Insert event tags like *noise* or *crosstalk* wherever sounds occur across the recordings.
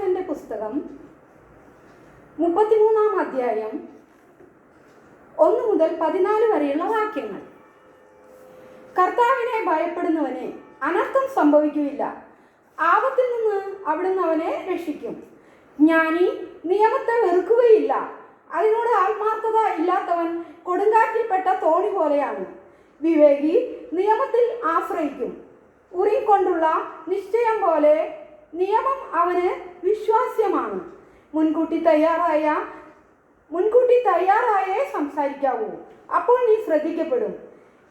പ്രഭാഷകന്റെ പുസ്തകം മുപ്പത്തിമൂന്നാം അധ്യായം ഒന്ന് മുതൽ പതിനാല് വരെയുള്ള വാക്യങ്ങൾ. കർത്താവിനെ ഭയപ്പെടുന്നവനെ അനർത്ഥം സംഭവിക്കുകയില്ല. ആപത്തിൽ നിന്ന് അവിടുന്ന് അവനെ രക്ഷിക്കും. ജ്ഞാനി നിയമത്തെ വെറുക്കുകയില്ല. അതിനോട് ആത്മാർത്ഥത ഇല്ലാത്തവൻ കൊടുങ്കാറ്റിൽപ്പെട്ട തോണി പോലെയാണ്. വിവേകി നിയമത്തിൽ ആശ്രയിക്കും. ഉറിക്കൊണ്ടുള്ള നിശ്ചയം പോലെ നിയമം അവന് വിശ്വാസ്യമാണ്. മുൻകൂട്ടി തയ്യാറായ മുൻകൂട്ടി തയ്യാറായേ സംസാരിക്കാവൂ. അപ്പോൾ നീ ശ്രദ്ധിക്കപ്പെടും.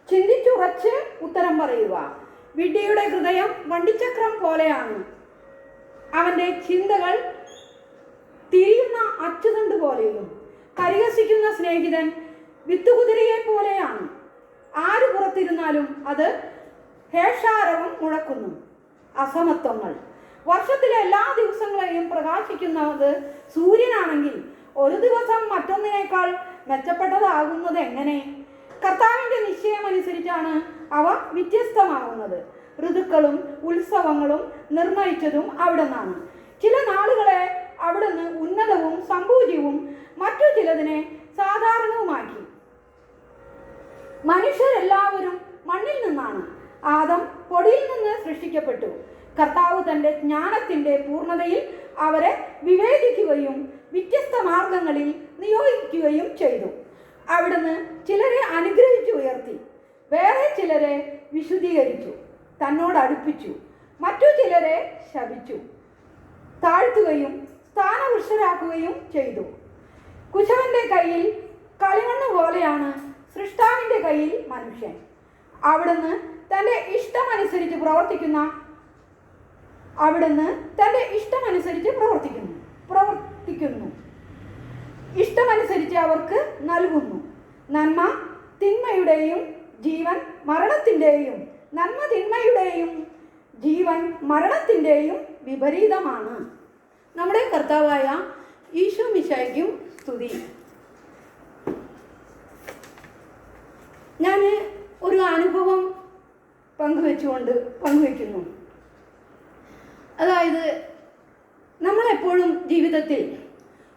ചിന്തിച്ചുറച്ച് ഉത്തരം പറയുക. വിഡ്ഢിയുടെ ഹൃദയം വണ്ടിച്ചക്രം പോലെയാണ്. അവന്റെ ചിന്തകൾ തിരിയുന്ന അച്ചുതണ്ട് പോലെയും പരിഹസിക്കുന്ന സ്നേഹിതൻ വിത്തുകുതിരയെ പോലെയാണ്. ആര് പുറത്തിരുന്നാലും അത് ഹേഷാരവും മുഴക്കുന്നു. അസമത്വങ്ങൾ. വർഷത്തിലെ എല്ലാ ദിവസങ്ങളെയും പ്രകാശിക്കുന്നത് സൂര്യനാണെങ്കിൽ ഒരു ദിവസം മറ്റൊന്നിനേക്കാൾ മെച്ചപ്പെട്ടതാകുന്നത് എങ്ങനെ? കർത്താവിന്റെ നിശ്ചയമനുസരിച്ചാണ് അവ വ്യത്യസ്തമാകുന്നത്. ഋതുക്കളും ഉത്സവങ്ങളും നിർണയിച്ചതും അവിടെ നിന്നാണ് ചില നാളുകളെ അവിടുന്ന് ഉന്നതവും സമ്പൂജ്യവും മറ്റു ചിലതിനെ സാധാരണവുമാക്കി. മനുഷ്യരെല്ലാവരും മണ്ണിൽ നിന്നാണ്. ആദം പൊടിയിൽ നിന്ന് സൃഷ്ടിക്കപ്പെട്ടു. കർത്താവ് തന്റെ ജ്ഞാനത്തിന്റെ പൂർണതയിൽ അവരെ വിവേചിക്കുകയും വ്യത്യസ്ത മാർഗങ്ങളിൽ നിയോഗിക്കുകയും ചെയ്തു. അവിടുന്ന് ചിലരെ അനുഗ്രഹിച്ചു ഉയർത്തി. വേറെ ചിലരെ വിശുദ്ധീകരിച്ചു. തന്നോട് അടുപ്പിച്ചു. മറ്റു ചിലരെ ശപിച്ചു. താഴ്ത്തുകയും സ്ഥാനവൃക്ഷരാക്കുകയും ചെയ്തു. കുശവന്റെ കയ്യിൽ കളിമണ്ണ് പോലെയാണ് സൃഷ്ടാവിന്റെ കയ്യിൽ മനുഷ്യൻ. അവിടുന്ന് തന്റെ ഇഷ്ടമനുസരിച്ച് പ്രവർത്തിക്കുന്ന അവിടുന്ന് തന്റെ ഇഷ്ടമനുസരിച്ച് പ്രവർത്തിക്കുന്നു. പ്രവർത്തിക്കുന്നു. ഇഷ്ടമനുസരിച്ച് അവർക്ക് നൽകുന്നു. നന്മ തിന്മയുടെയും ജീവൻ മരണത്തിന്റെയും നന്മ തിന്മയുടെയും ജീവൻ മരണത്തിന്റെയും വിപരീതമാണ്. നമ്മുടെ കർത്താവായ ഈശോ മിശായ്ക്കും സ്തുതി. ഞാൻ ഒരു അനുഭവം പങ്കുവെച്ചുകൊണ്ട് പങ്കുവെക്കുന്നു. അതായത് നമ്മളെപ്പോഴും ജീവിതത്തിൽ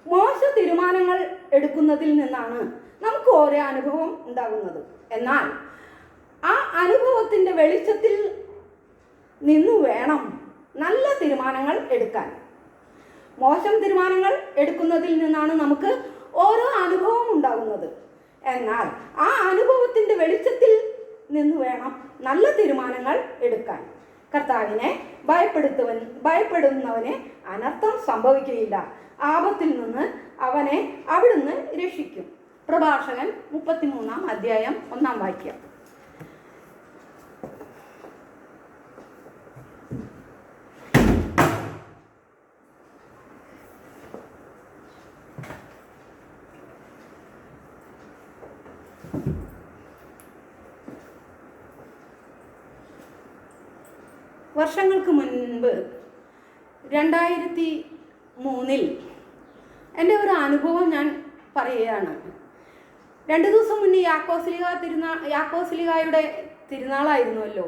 മോശ തീരുമാനങ്ങൾ എടുക്കുന്നതിൽ നിന്നാണ് നമുക്ക് ഓരോ അനുഭവം ഉണ്ടാകുന്നത്. എന്നാൽ ആ അനുഭവത്തിന്റെ വെളിച്ചത്തിൽ നിന്നു വേണം നല്ല തീരുമാനങ്ങൾ എടുക്കാൻ. മോശം തീരുമാനങ്ങൾ എടുക്കുന്നതിൽ നിന്നാണ് നമുക്ക് ഓരോ അനുഭവം ഉണ്ടാകുന്നത്. എന്നാൽ ആ അനുഭവത്തിന്റെ വെളിച്ചത്തിൽ നിന്ന് വേണം നല്ല തീരുമാനങ്ങൾ എടുക്കാൻ. കർത്താവിനെ ഭയപ്പെടുത്തുവൻ ഭയപ്പെടുന്നവന് അനർത്ഥം സംഭവിക്കുകയില്ല. ആപത്തിൽ നിന്ന് അവനെ അവിടുന്ന് രക്ഷിക്കും. പ്രഭാഷകൻ മുപ്പത്തിമൂന്നാം അധ്യായം ഒന്നാം വാക്യം വർഷങ്ങൾക്ക് മുൻപ് രണ്ടായിരത്തി മൂന്നിൽ എന്റെ ഒരു അനുഭവം ഞാൻ പറയുകയാണ്. രണ്ട് ദിവസം മുന്നേ യാക്കോസ്ലിക തിരുനാൾ യാക്കോസ്ലികായുടെ തിരുനാളായിരുന്നുവല്ലോ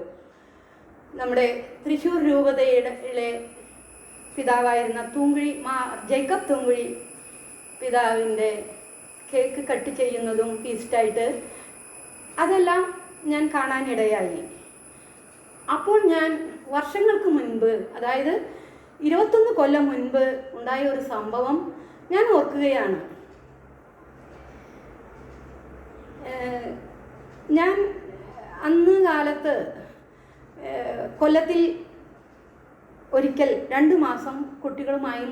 നമ്മുടെ തൃശ്ശൂർ രൂപതയുടെ പിതാവായിരുന്ന തൂങ്കുഴി മാ ജേക്കബ് തൂങ്കുഴി പിതാവിന്റെ കേക്ക് കട്ട് ചെയ്യുന്നതും ഫീസ്റ്റായിട്ട് അതെല്ലാം ഞാൻ കാണാനിടയായി. അപ്പോൾ ഞാൻ വർഷങ്ങൾക്ക് മുൻപ് അതായത് ഇരുപത്തൊന്ന് കൊല്ലം മുൻപ് ഉണ്ടായ ഒരു സംഭവം ഞാൻ ഓർക്കുകയാണ്. ഞാൻ അന്ന് കാലത്ത് കൊല്ലത്തിൽ ഒരിക്കൽ രണ്ട് മാസം കുട്ടികളുമായി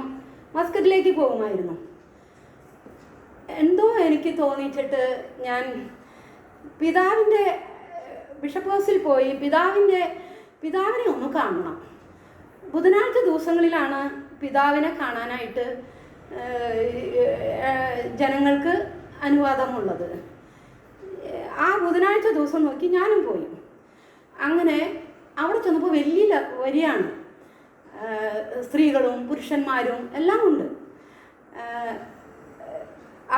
മസ്കറ്റിലേക്ക് പോകുമായിരുന്നു. എന്തോ എനിക്ക് തോന്നിച്ചിട്ട് ഞാൻ പിതാവിന്റെ ബിഷപ്പ് ഹൗസിൽ പോയി പിതാവിന്റെ പിതാവിനെ ഒന്ന് കാണണം. ബുധനാഴ്ച ദിവസങ്ങളിലാണ് പിതാവിനെ കാണാനായിട്ട് ജനങ്ങൾക്ക് അനുവാദമുള്ളത്. ആ ബുധനാഴ്ച ദിവസം നോക്കി ഞാനും പോയി. അങ്ങനെ അവിടെ ചെന്നപ്പോൾ വലിയ വരിയാണ്. സ്ത്രീകളും പുരുഷന്മാരും എല്ലാം ഉണ്ട്.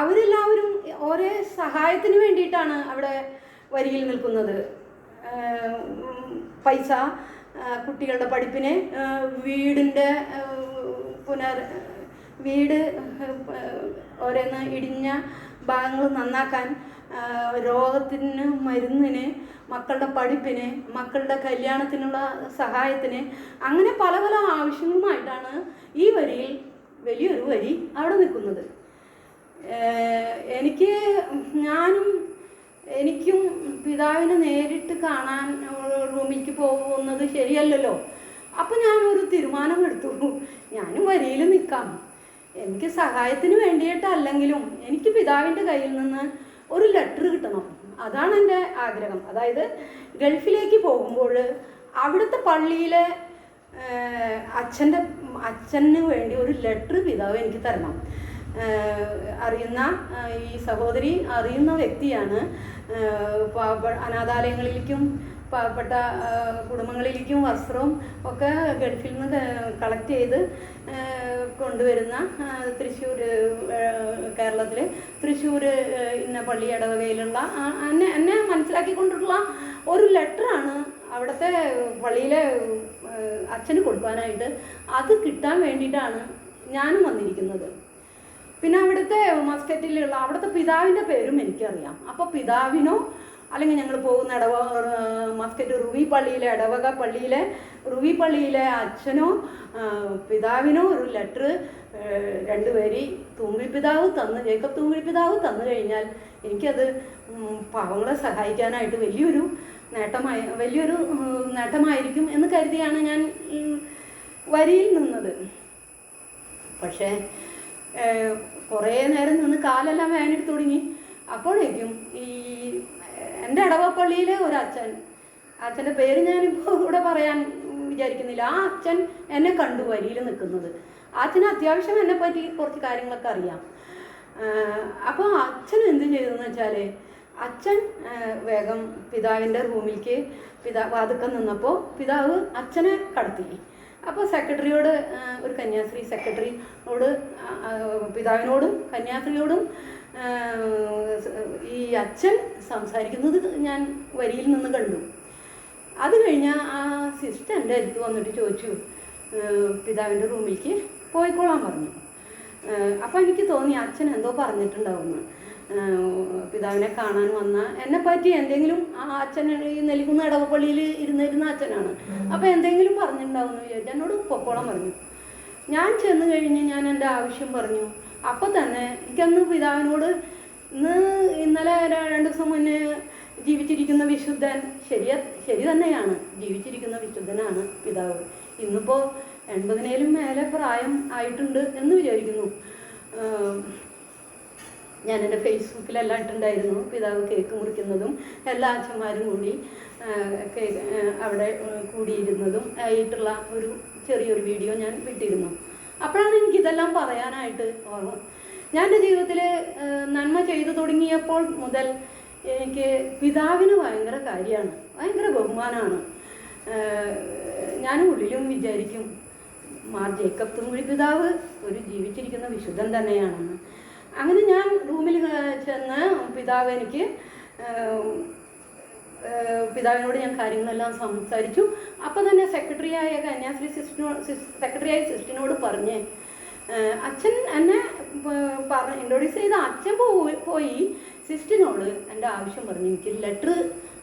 അവരെല്ലാവരും ഒരേ സഹായത്തിന് വേണ്ടിയിട്ടാണ് അവിടെ വരിയിൽ നിൽക്കുന്നത്. പൈസ കുട്ടികളുടെ പഠിപ്പിനെ വീടിന്റെ പുനർ വീട് ഓരോന്ന് ഇടിഞ്ഞ ഭാഗങ്ങൾ നന്നാക്കാൻ രോഗത്തിന് മരുന്നിന് മക്കളുടെ പഠിപ്പിന് മക്കളുടെ കല്യാണത്തിനുള്ള സഹായത്തിന് അങ്ങനെ പല പല ആവശ്യങ്ങളുമായിട്ടാണ് ഈ വരിയിൽ വലിയൊരു വരി അവിടെ നിൽക്കുന്നത്. എനിക്ക് ഞാനും എനിക്കും പിതാവിനെ നേരിട്ട് കാണാൻ റൂമിലേക്ക് പോകുന്നത് ശരിയല്ലല്ലോ. അപ്പം ഞാനൊരു തീരുമാനമെടുത്തു. ഞാനും വരിയിൽ നിൽക്കാം. എനിക്ക് സഹായത്തിന് വേണ്ടിയിട്ടല്ലെങ്കിലും എനിക്ക് പിതാവിന്റെ കയ്യിൽ നിന്ന് ഒരു ലെറ്റർ കിട്ടണം. അതാണ് എന്റെ ആഗ്രഹം. അതായത് ഗൾഫിലേക്ക് പോകുമ്പോൾ അവിടുത്തെ പള്ളിയിലെ അച്ഛന്റെ അച്ഛന് വേണ്ടി ഒരു ലെറ്റർ പിതാവ് എനിക്ക് തരണം. അറിയുന്ന ഈ സഹോദരി അറിയുന്ന വ്യക്തിയാണ്. അനാഥാലയങ്ങളിലേക്കും പാവപ്പെട്ട കുടുംബങ്ങളിലേക്കും വസ്ത്രവും ഒക്കെ ഗൾഫിൽ നിന്ന് കളക്ട് ചെയ്ത് കൊണ്ടുവരുന്ന തൃശ്ശൂർ കേരളത്തിൽ തൃശ്ശൂർ ഇന്ന പള്ളി ഇടവകയിലുള്ള എന്നെ എന്നെ മനസ്സിലാക്കിക്കൊണ്ടിട്ടുള്ള ഒരു ലെറ്ററാണ് അവിടുത്തെ പള്ളിയിലെ അച്ഛന് കൊടുക്കാനായിട്ട്. അത് കിട്ടാൻ വേണ്ടിയിട്ടാണ് ഞാനും വന്നിരിക്കുന്നത്. പിന്നെ അവിടുത്തെ മസ്കറ്റിലുള്ള അവിടുത്തെ പിതാവിന്റെ പേരും എനിക്കറിയാം. അപ്പോൾ പിതാവിനോ അല്ലെങ്കിൽ ഞങ്ങൾ പോകുന്ന ഇടവ മസ്കറ്റ് റുവി പള്ളിയിലെ ഇടവക പള്ളിയിലെ റുവി പള്ളിയിലെ അച്ഛനോ പിതാവിനോ ഒരു ലെറ്റർ രണ്ടുപേരി തൂങ്ങി പിതാവ് തന്നു ജേക്കബ് തൂങ്ങി പിതാവ് തന്നു കഴിഞ്ഞാൽ എനിക്കത് പാവങ്ങളെ സഹായിക്കാനായിട്ട് വലിയൊരു നേട്ടമായി വലിയൊരു നേട്ടമായിരിക്കും എന്ന് കരുതിയാണ് ഞാൻ വരിയിൽ നിന്നത്. പക്ഷേ കുറേ നേരം നിന്ന് കാലെല്ലാം വേനെടുത്ത് തുടങ്ങി അപ്പോഴേക്കും ഈ എന്റെ ഇടവപ്പള്ളിയിലെ ഒരു അച്ഛൻ അച്ഛന്റെ പേര് ഞാനിപ്പോൾ ഇവിടെ പറയാൻ വിചാരിക്കുന്നില്ല. ആ അച്ഛൻ എന്നെ കണ്ടു വരിയിൽ നിൽക്കുന്നത്. അച്ഛന് അത്യാവശ്യം എന്നെ പറ്റി കുറച്ച് കാര്യങ്ങളൊക്കെ അറിയാം. അപ്പോൾ അച്ഛൻ എന്ത് ചെയ്തെന്ന് വെച്ചാൽ അച്ഛൻ വേഗം പിതാവിന്റെ റൂമിലേക്ക് പിതാ വാതുക്കം നിന്നപ്പോൾ പിതാവ് അച്ഛനെ കടത്തി. അപ്പോൾ സെക്രട്ടറിയോട് ഒരു കന്യാസ്ത്രീ സെക്രട്ടറിയോട് പിതാവിനോടും കന്യാസ്ത്രീയോടും ഈ അച്ഛൻ സംസാരിക്കുന്നത് ഞാൻ വരിയിൽ നിന്ന് കണ്ടു. അത് കഴിഞ്ഞ് ആ സിസ്റ്റർ എന്റെ അടുത്ത് വന്നിട്ട് ചോദിച്ചു പിതാവിന്റെ റൂമിലേക്ക് പോയിക്കോളാൻ പറഞ്ഞു. അപ്പോൾ എനിക്ക് തോന്നി അച്ഛൻ എന്തോ പറഞ്ഞിട്ടുണ്ടാവുമെന്ന്. പിതാവിനെ കാണാൻ വന്ന എന്നെ പറ്റി എന്തെങ്കിലും ആ അച്ഛൻ ഈ നെല്ലിക്കുന്ന് ഇടവപ്പള്ളിയിൽ ഇരുന്നിരുന്ന അച്ഛനാണ്. അപ്പം എന്തെങ്കിലും പറഞ്ഞിട്ടുണ്ടാവുമെന്ന് വിചാരിച്ചു എന്നോട് പൊക്കോളം പറഞ്ഞു. ഞാൻ ചെന്ന് കഴിഞ്ഞ് ഞാൻ എന്റെ ആവശ്യം പറഞ്ഞു. അപ്പോൾ തന്നെ എനിക്കന്ന് പിതാവിനോട് ഇന്ന് ഇന്നലെ രണ്ട് ദിവസം മുന്നേ ജീവിച്ചിരിക്കുന്ന വിശുദ്ധൻ ശരിയ ശരി തന്നെയാണ്. ജീവിച്ചിരിക്കുന്ന വിശുദ്ധനാണ് പിതാവ്. ഇന്നിപ്പോൾ എൺപതിനേലും മേലെ പ്രായം ആയിട്ടുണ്ട് എന്ന് വിചാരിക്കുന്നു. ഞാൻ എന്റെ ഫേസ്ബുക്കിലെല്ലാം ഇട്ടുണ്ടായിരുന്നു പിതാവ് കേക്ക് മുറിക്കുന്നതും എല്ലാ അച്ഛന്മാരും കൂടി കേക്ക് അവിടെ കൂടിയിരുന്നതും ആയിട്ടുള്ള ഒരു ചെറിയൊരു വീഡിയോ ഞാൻ വിട്ടിരുന്നു. അപ്പോഴാണ് എനിക്കിതെല്ലാം പറയാനായിട്ട് ഓർമ്മ. ഞാൻ എന്റെ ജീവിതത്തിൽ നന്മ ചെയ്തു തുടങ്ങിയപ്പോൾ മുതൽ എനിക്ക് പിതാവിന് ഭയങ്കര കാര്യമാണ്. ഭയങ്കര ബഹുമാനമാണ്. ഞാൻ ഉള്ളിലും വിചാരിക്കും മാർ ജേക്കബ് തുമ്പി പിതാവ് ഒരു ജീവിച്ചിരിക്കുന്ന വിശുദ്ധൻ തന്നെയാണെന്ന്. അങ്ങനെ ഞാൻ റൂമിൽ ചെന്ന് പിതാവ് എനിക്ക് പിതാവിനോട് ഞാൻ കാര്യങ്ങളെല്ലാം സംസാരിച്ചു. അപ്പം തന്നെ സെക്രട്ടറിയായ കന്യാസ്ത്രീ സിസ്റ്റിനോട് സെക്രട്ടറിയായ സിസ്റ്റിനോട് പറഞ്ഞ് അച്ഛൻ എന്നെ പറഞ്ഞ ഇൻട്രൊഡ്യൂസ് ചെയ്ത അച്ഛൻ പോയി പോയി സിസ്റ്റിനോട് എന്റെ ആവശ്യം പറഞ്ഞു. എനിക്ക് ലെറ്റർ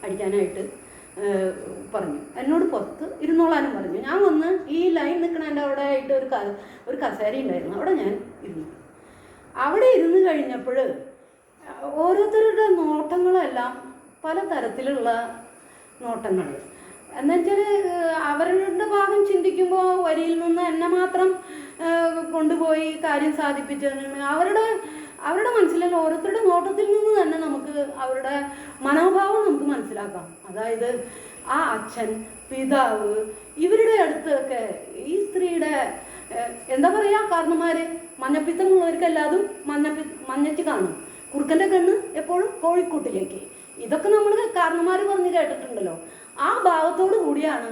അടിക്കാനായിട്ട് പറഞ്ഞു. എന്നോട് പുറത്ത് ഇരുന്നോളാനും പറഞ്ഞു. ഞാൻ വന്ന് ഈ ലൈൻ നിൽക്കണ എന്റെ അവിടെ ആയിട്ട് ഒരു ഒരു കസേര ഉണ്ടായിരുന്നു അവിടെ ഞാൻ ഇരുന്നു. അവിടെ ഇരുന്ന് കഴിഞ്ഞപ്പോൾ ഓരോരുത്തരുടെ നോട്ടങ്ങളെല്ലാം പല തരത്തിലുള്ള നോട്ടങ്ങൾ. എന്നുവെച്ചാൽ അവരുടെ ഭാഗം ചിന്തിക്കുമ്പോൾ വരിയിൽ നിന്ന് എന്നെ മാത്രം കൊണ്ടുപോയി കാര്യം സാധിപ്പിച്ചതിന് അവരുടെ അവരുടെ മനസ്സിലല്ല ഓരോരുത്തരുടെ നോട്ടത്തിൽ നിന്ന് തന്നെ നമുക്ക് അവരുടെ മനോഭാവം നമുക്ക് മനസ്സിലാക്കാം. അതായത് ആ അച്ഛൻ പിതാവ് ഇവരുടെ അടുത്തൊക്കെ ഈ സ്ത്രീയുടെ എന്താ പറയുക കാരണന്മാര് മഞ്ഞപ്പിത്തമുള്ളവർക്കെല്ലാതും മഞ്ഞപ്പി മഞ്ഞച്ച് കാണും. കുറുക്കന്റെ കണ്ണ് എപ്പോഴും കോഴിക്കൂട്ടിലേക്ക്. ഇതൊക്കെ നമ്മൾ കാരണന്മാർ പറഞ്ഞ് കേട്ടിട്ടുണ്ടല്ലോ. ആ ഭാവത്തോടു കൂടിയാണ്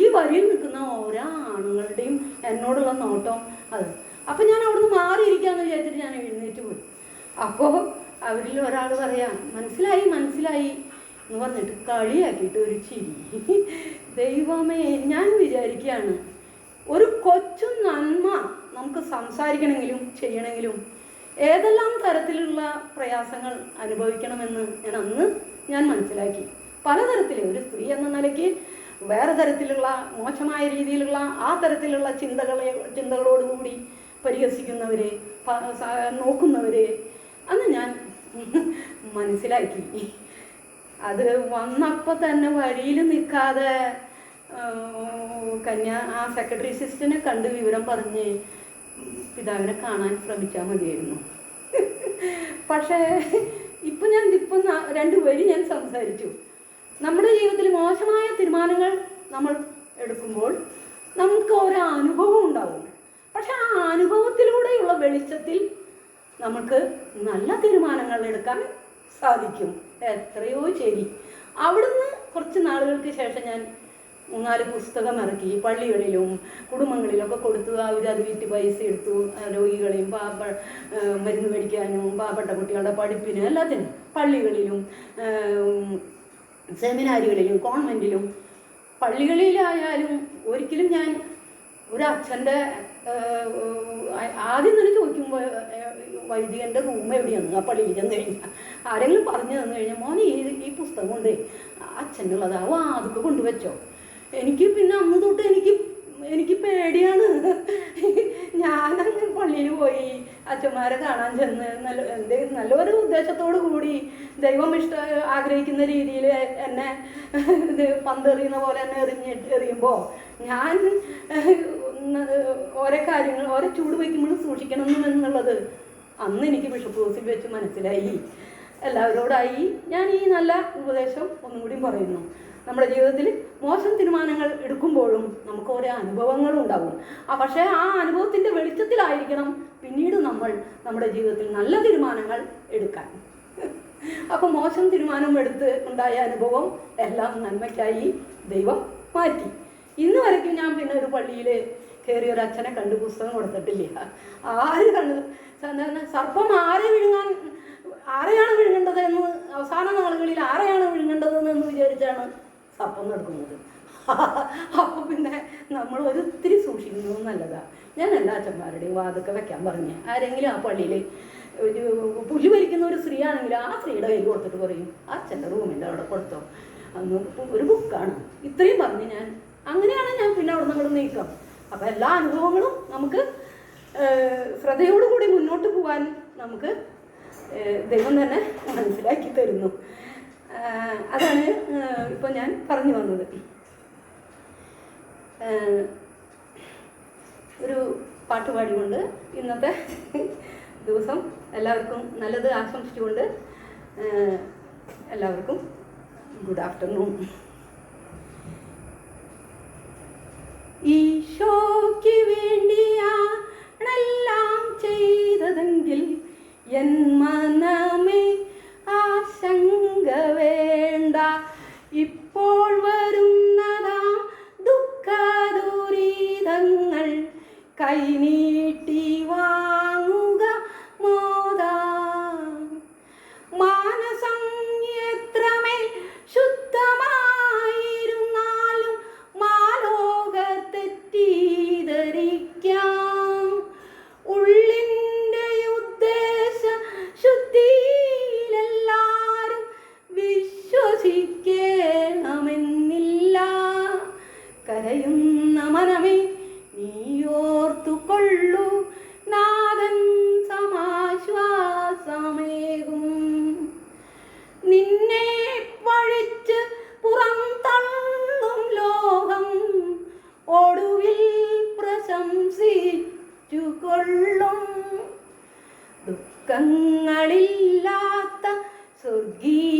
ഈ വരിയിൽ നിൽക്കുന്ന ഓരോ ആണുങ്ങളുടെയും എന്നോടുള്ള നോട്ടം അത്. അപ്പം ഞാൻ അവിടുന്ന് മാറിയിരിക്കാന്ന് വിചാരിച്ചിട്ട് ഞാൻ എഴുന്നേറ്റ് പോയി. അപ്പോൾ അവരിൽ ഒരാൾ പറയാ മനസ്സിലായി മനസ്സിലായി എന്ന് പറഞ്ഞിട്ട് കളിയാക്കിയിട്ട് ഒരു ചിരി. ദൈവമേ ഞാൻ വിചാരിക്കുകയാണ് ഒരു കൊച്ചു നന്മ നമുക്ക് സംസാരിക്കണമെങ്കിലും ചെയ്യണമെങ്കിലും ഏതെല്ലാം തരത്തിലുള്ള പ്രയാസങ്ങൾ അനുഭവിക്കണമെന്ന് ഞാൻ അന്ന് ഞാൻ മനസ്സിലാക്കി. പലതരത്തിൽ ഒരു സ്ത്രീ എന്ന നിലയ്ക്ക് വേറെ തരത്തിലുള്ള മോശമായ രീതിയിലുള്ള ആ തരത്തിലുള്ള ചിന്തകളെ ചിന്തകളോടുകൂടി പരിഹസിക്കുന്നവരെ നോക്കുന്നവരെ അന്ന് ഞാൻ മനസ്സിലാക്കി. അത് വന്നപ്പോൾ തന്നെ വഴിയിൽ നിൽക്കാതെ കന്യ ആ സെക്രട്ടറി സിസ്റ്ററിനെ കണ്ട് വിവരം പറഞ്ഞ് പിതാവിനെ കാണാൻ ശ്രമിച്ചാൽ മതിയായിരുന്നു. പക്ഷേ ഇപ്പം ഞാൻ ഇപ്പം രണ്ട് വരി ഞാൻ സംസാരിച്ചു. നമ്മുടെ ജീവിതത്തിൽ മോശമായ തീരുമാനങ്ങൾ നമ്മൾ എടുക്കുമ്പോൾ നമുക്ക് ഓരോ അനുഭവം ഉണ്ടാവും. പക്ഷെ ആ അനുഭവത്തിലൂടെയുള്ള വെളിച്ചത്തിൽ നമുക്ക് നല്ല തീരുമാനങ്ങൾ എടുക്കാൻ സാധിക്കും. എത്രയോ ശരി. അവിടുന്ന് കുറച്ച് നാളുകൾക്ക് ശേഷം ഞാൻ മൂന്നാൽ പുസ്തകം ഇറക്കി പള്ളികളിലും കുടുംബങ്ങളിലൊക്കെ കൊടുത്തു. അവർ അത് വിറ്റ് പൈസ എടുത്തു. രോഗികളെയും പാപ്പ മരുന്ന് മേടിക്കാനും പാവപ്പെട്ട കുട്ടികളുടെ പഠിപ്പിനും എല്ലാത്തിനും. പള്ളികളിലും സെമിനാരികളിലും കോൺവെന്റിലും പള്ളികളിലായാലും ഒരിക്കലും ഞാൻ ഒരു അച്ഛന്റെ ആദ്യം തന്നെ ചോദിക്കുമ്പോൾ വൈദികന്റെ റൂം എവിടെയാണ്? ആ പള്ളിയിൽ ചെന്ന് കഴിഞ്ഞാൽ ആരെങ്കിലും പറഞ്ഞു തന്നു കഴിഞ്ഞാൽ മോനെ ഈ പുസ്തകം കൊണ്ട് അച്ഛനുള്ളതാ ആ അതൊക്കെ കൊണ്ടുവച്ചോ. എനിക്ക് പിന്നെ അന്ന് തൊട്ട് എനിക്ക് എനിക്ക് പേടിയാണ്. ഞാനങ്ങ് പള്ളിയിൽ പോയി അച്ഛന്മാരെ കാണാൻ ചെന്ന് നല്ല നല്ലൊരു ഉദ്ദേശത്തോടു കൂടി ദൈവം ഇഷ്ട ആഗ്രഹിക്കുന്ന രീതിയിൽ എന്നെ ഇത് പന്തെറിയുന്ന പോലെ എന്നെ എറിഞ്ഞ് എറിയുമ്പോൾ ഞാൻ ഓരോ കാര്യങ്ങൾ ഓരോ ചൂട് വയ്ക്കുമ്പോഴും സൂക്ഷിക്കണം എന്നുള്ളത് അന്ന് എനിക്ക് ബിഷപ്പ് വെച്ച് മനസ്സിലായി. എല്ലാവരോടായി ഞാൻ ഈ നല്ല ഉപദേശം ഒന്നും കൂടി പറയുന്നു. നമ്മുടെ ജീവിതത്തിൽ മോശം തീരുമാനങ്ങൾ എടുക്കുമ്പോഴും നമുക്ക് ഓരോ അനുഭവങ്ങളും ഉണ്ടാവും ആ പക്ഷേ ആ അനുഭവത്തിന്റെ വെളിച്ചത്തിലായിരിക്കണം പിന്നീട് നമ്മൾ നമ്മുടെ ജീവിതത്തിൽ നല്ല തീരുമാനങ്ങൾ എടുക്കാൻ. അപ്പോൾ മോശം തീരുമാനം എടുത്ത് ഉണ്ടായ അനുഭവം എല്ലാം നന്മയ്ക്കായി ദൈവം മാറ്റി. ഇന്ന് വരയ്ക്കും ഞാൻ പിന്നെ ഒരു പള്ളിയിൽ കയറി ഒരു അച്ഛനെ കണ്ട് പുസ്തകം കൊടുത്തിട്ടില്ല. ആര് കണ്ട്? സാധാരണ സർപ്പം ആരെ വിഴുങ്ങാൻ ആരെയാണ് വിഴുങ്ങേണ്ടത് എന്ന് അവസാന നാളുകളിൽ ആരെയാണ് വിഴുങ്ങേണ്ടത് എന്ന് വിചാരിച്ചാണ് സപ്പം നടക്കുന്നത്. *laughs* അപ്പോൾ പിന്നെ നമ്മൾ ഒരിത്തിരി സൂക്ഷിക്കുന്നത് നല്ലതാണ് ഞാൻ എല്ലാ അച്ഛന്മാരുടെയും വാതൊക്കെ വെക്കാൻ പറഞ്ഞു. ആരെങ്കിലും ആ പള്ളിയിൽ ഒരു പുലി വലിക്കുന്ന ഒരു സ്ത്രീ ആണെങ്കിൽ ആ സ്ത്രീയുടെ കയ്യിൽ കൊടുത്തിട്ട് പറയും അച്ഛന്റെ റൂമിന്റെ അവിടെ കൊടുത്തോ. അന്ന് ഒരു ബുക്കാണ്. ഇത്രയും പറഞ്ഞ് ഞാൻ. അങ്ങനെയാണ് ഞാൻ പിന്നെ അവിടെ നിന്ന് അങ്ങോട്ട് നീക്കം. അപ്പോൾ എല്ലാ അനുഭവങ്ങളും നമുക്ക് ശ്രദ്ധയോടുകൂടി മുന്നോട്ട് പോകാൻ നമുക്ക് ദൈവം തന്നെ മനസ്സിലാക്കി തരുന്നു. അതാണ് ഇപ്പോൾ ഞാൻ പറഞ്ഞു വന്നത്. ഒരു പാട്ട് പാടിക്കൊണ്ട് ഇന്നത്തെ ദിവസം എല്ലാവർക്കും നല്ലത് ആശംസിച്ചുകൊണ്ട് എല്ലാവർക്കും ഗുഡ് ആഫ്റ്റർനൂൺ ഈശോയ്ക്ക് വേണ്ടിയാണെല്ലാം ചെയ്തതെങ്കിൽ എൻ മനമേ ദുഃഖങ്ങളില്ലാത്ത സ്വർഗീയ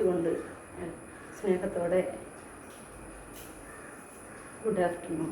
ഏഹ്, സ്നേഹത്തോടെ ഗുഡ് ആഫ്റ്റർനൂൺ